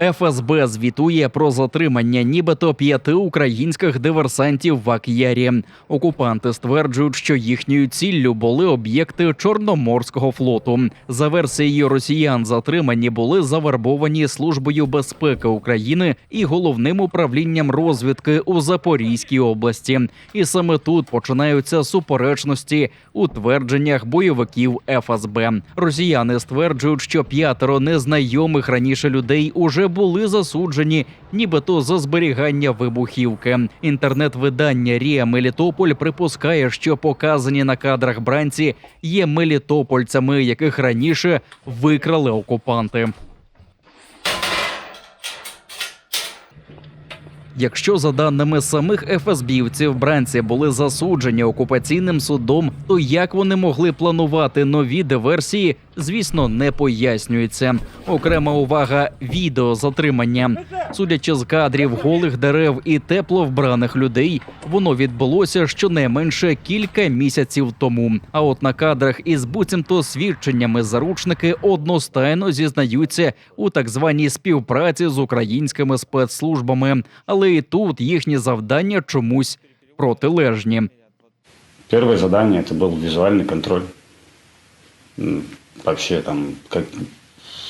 ФСБ звітує про затримання нібито п'яти українських диверсантів в Ак'ярі. Окупанти стверджують, що їхньою ціллю були об'єкти Чорноморського флоту. За версією росіян, затримані були завербовані службою безпеки України і головним управлінням розвідки у Запорізькій області. І саме тут починаються суперечності у твердженнях бойовиків ФСБ. Росіяни стверджують, що п'ятеро незнайомих раніше людей уже були засуджені, нібито за зберігання вибухівки. Інтернет-видання Рія Мелітополь припускає, що показані на кадрах бранці є мелітопольцями, яких раніше викрали окупанти. Якщо за даними самих ФСБівців бранці були засуджені окупаційним судом, то як вони могли планувати нові диверсії, звісно, не пояснюється. Окрема увага відео затримання. Судячи з кадрів голих дерев і тепло вбраних людей, воно відбулося щонайменше кілька місяців тому. А от на кадрах із буцімто свідченнями заручники одностайно зізнаються у так званій співпраці з українськими спецслужбами, але і тут їхні завдання чомусь протилежні. Первое задание это был визуальный контроль. М, Вообще там как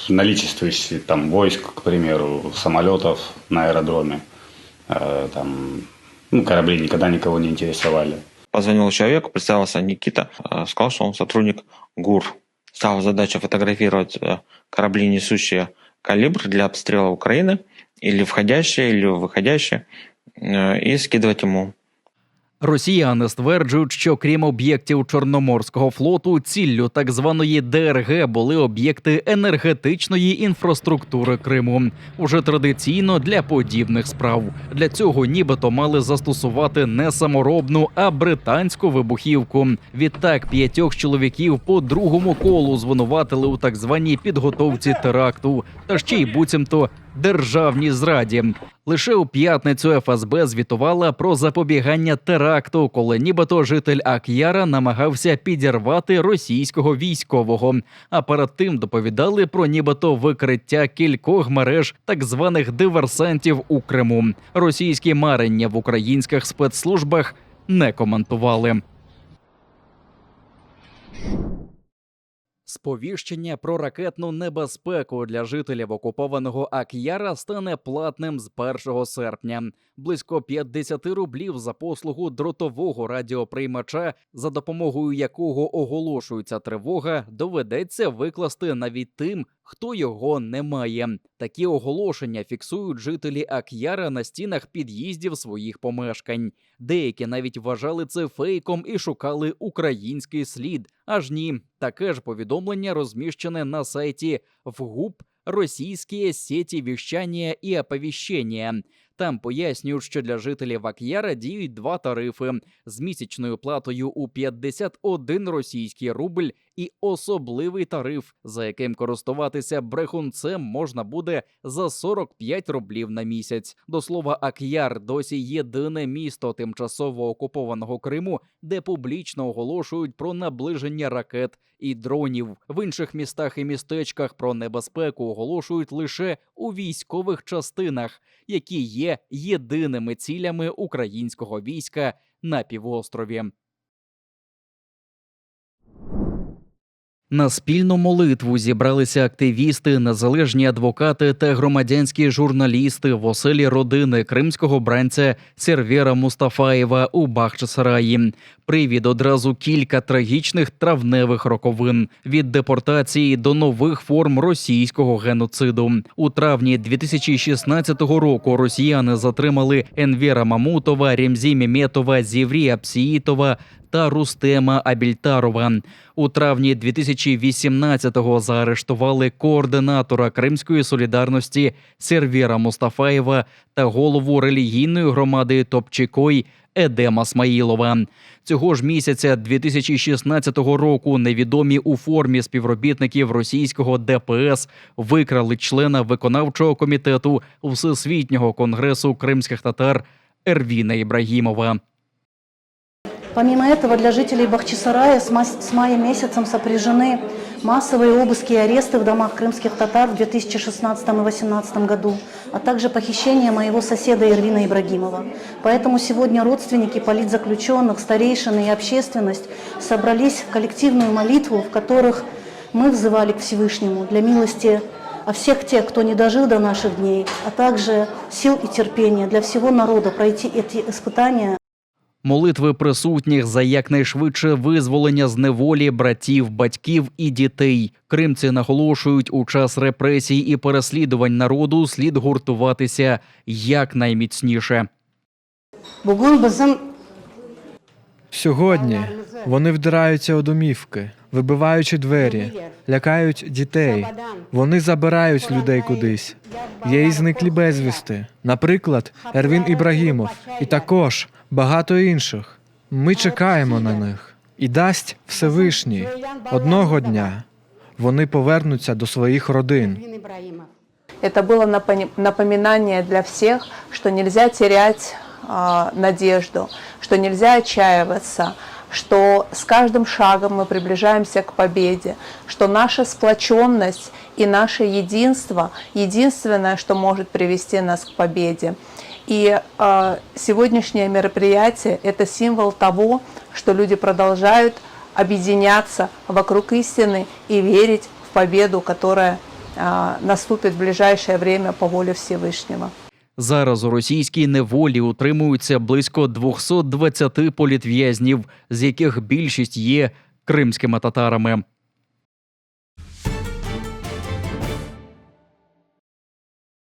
наличествующие там войск, к примеру, самолетов на аэродроме. Э, Там ну, корабли никогда никого не интересовали. Позвонил человеку, представился Никита, э, сказал, что он сотрудник ГУР. Стала задача фотографировать э, корабли, несущие калибр для обстрела Украины, или входящие, или выходящие, э, и скидывать ему. Росіяни стверджують, що крім об'єктів Чорноморського флоту, ціллю так званої ДРГ були об'єкти енергетичної інфраструктури Криму. Уже традиційно для подібних справ. Для цього нібито мали застосувати не саморобну, а британську вибухівку. Відтак п'ятьох чоловіків по другому колу звинуватили у так званій підготовці теракту, та ще й буцімто державній зраді. Лише у п'ятницю ФСБ звітувала про запобігання теракту, коли нібито житель Ак'яра намагався підірвати російського військового. А перед тим доповідали про нібито викриття кількох мереж так званих диверсантів у Криму. Російські марення в українських спецслужбах не коментували. Сповіщення про ракетну небезпеку для жителів окупованого Ак'яра стане платним з 1 серпня. Близько 50 рублів за послугу дротового радіоприймача, за допомогою якого оголошується тривога, доведеться викласти навіть тим, хто його не має. Такі оголошення фіксують жителі Ак'яра на стінах під'їздів своїх помешкань. Деякі навіть вважали це фейком і шукали український слід. Аж ні, таке ж повідомлення розміщене на сайті ВГУП Російські сеті віщання і оповіщення. Там пояснюють, що для жителів Ак'яра діють два тарифи з місячною платою у 51 російський рубль і особливий тариф, за яким користуватися брехунцем можна буде за 45 рублів на місяць. До слова, Ак'яр досі єдине місто тимчасово окупованого Криму, де публічно оголошують про наближення ракет і дронів. В інших містах і містечках про небезпеку оголошують лише у військових частинах, які є єдиними цілями українського війська на півострові. На спільну молитву зібралися активісти, незалежні адвокати та громадянські журналісти в оселі родини кримського бранця Сервєра Мустафаєва у Бахчисараї. Привід одразу кілька трагічних травневих роковин від депортації до нових форм російського геноциду. У травні 2016 року росіяни затримали Енвера Мамутова, Ремзі Мєметова, Зіврія Псіїтова та Рустема Абільтарова. У травні 2018-го заарештували координатора Кримської солідарності Сервіра Мустафаєва та голову релігійної громади Топчикой Едема Смаїлова. Цього ж місяця 2016 року невідомі у формі співробітників російського ДПС викрали члена виконавчого комітету Всесвітнього конгресу кримських татар Ервіна Ібрагімова. Помимо этого, для жителей Бахчисарая с, мая месяцем сопряжены массовые обыски и аресты в домах крымских татар в 2016 и 2018 году, а также похищение моего соседа Ирвина Ибрагимова. Поэтому сегодня родственники политзаключенных, старейшины и общественность собрались в коллективную молитву, в которых мы взывали к Всевышнему для милости о всех тех, кто не дожил до наших дней, а также сил и терпения для всего народа пройти эти испытания Молитви присутніх за якнайшвидше визволення з неволі братів, батьків і дітей. Кримці наголошують, у час репресій і переслідувань народу слід гуртуватися якнайміцніше. Сьогодні вони вдираються у домівки, вибиваючи двері, лякають дітей. Вони забирають людей кудись Є і зниклі безвісти. Наприклад, Ервін Ібрагімов, і також багато інших. Ми чекаємо на них. І дасть Всевишній. Одного дня вони повернуться до своїх родин. Это было напони- напоминание для всех, что нельзя терять а, надежду, что нельзя отчаиваться, что с каждым шагом мы приближаемся к победе, что наша сплоченность и наше единство единственное, что может привести нас к победе. И а, сегодняшнее мероприятие – это символ того, что люди продолжают объединяться вокруг истины и верить в победу, которая а, наступит в ближайшее время по воле Всевышнего. Зараз у російській неволі утримуються близько 220 політв'язнів, з яких більшість є кримськими татарами.